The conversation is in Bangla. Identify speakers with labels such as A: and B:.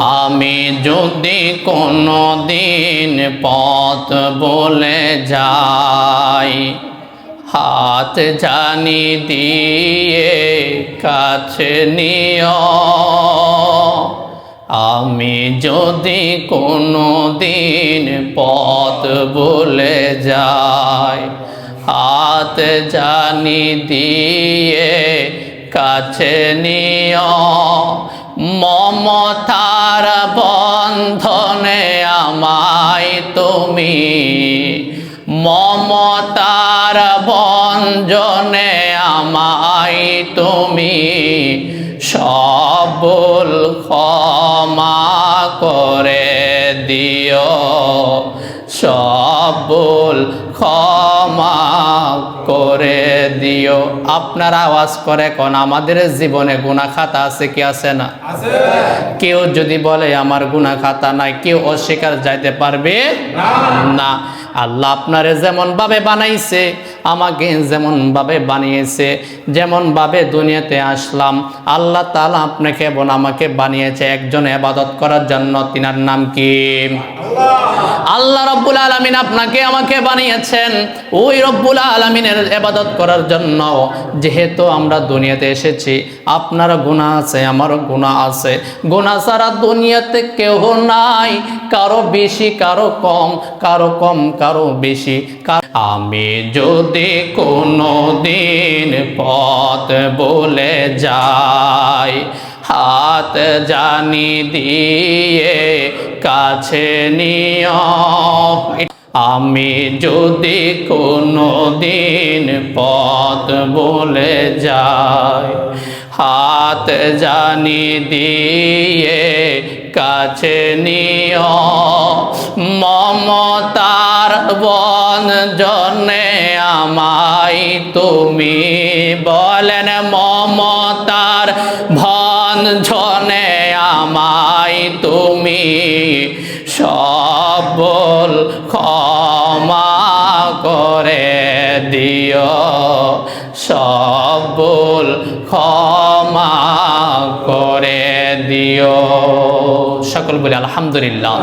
A: আমি যদি কোনো দিন পথ বলে যাই, হাত জানি দিয়ে কাছে নিও। আমি যদি কোনো দিন পথ বলে যাই, হাত জানি দিয়ে কাছে নিও। মমতার তুমি মমতার বঞ্জনে আমায় তুমি সবল ক্ষমা করে দিও। সবল ক্ষমা করে দিও আপনার আওয়াজ করে কোন আমাদের জীবনে গুণা খাতা আছে কি আছে না? কেউ যদি বলে আমার গুণা খাতা নাই কেউ অস্বীকার যাইতে পারবে না। আল্লাহ আপনারে যেমন ভাবে বানাইছে আমাকে যেমন ভাবে বানিয়েছে যেমন ভাবে দুনিয়াতে আসলাম আল্লাহ তাআলা আপনাকে এবং আমাকে বানিয়েছে একজন এবাদত করার জন্য। তিনার নাম কি? আল্লাহ। রব্বুল আলমিন আপনাকে আমাকে বানিয়েছেন ওই রব্বুল আলমিনের এবাদত করার জন্য। যেহেতু আমরা দুনিয়াতে এসেছি আপনার গুণা আছে আমারও গুণা আছে। গুণা ছাড়া দুনিয়াতে কেউ নাই কারও বেশি কারও কম কারও কম কারও বেশি। আমি যদি কোনো দিন পথ বলে যাই, হাত জানি দিয়ে কাছে নিও আমি যদি কোনো দিন পথ বলে যাই, হাত জানি দিয়ে কাছে নিও মমতার বনজনে আমায় তুমি বলেন, মমতার ভঞ্জনে আমায় তুমি সবল ক্ষমা করে দিও। সবল ক্ষমা দিও। সকল বলে আলহামদুলিল্লাহ।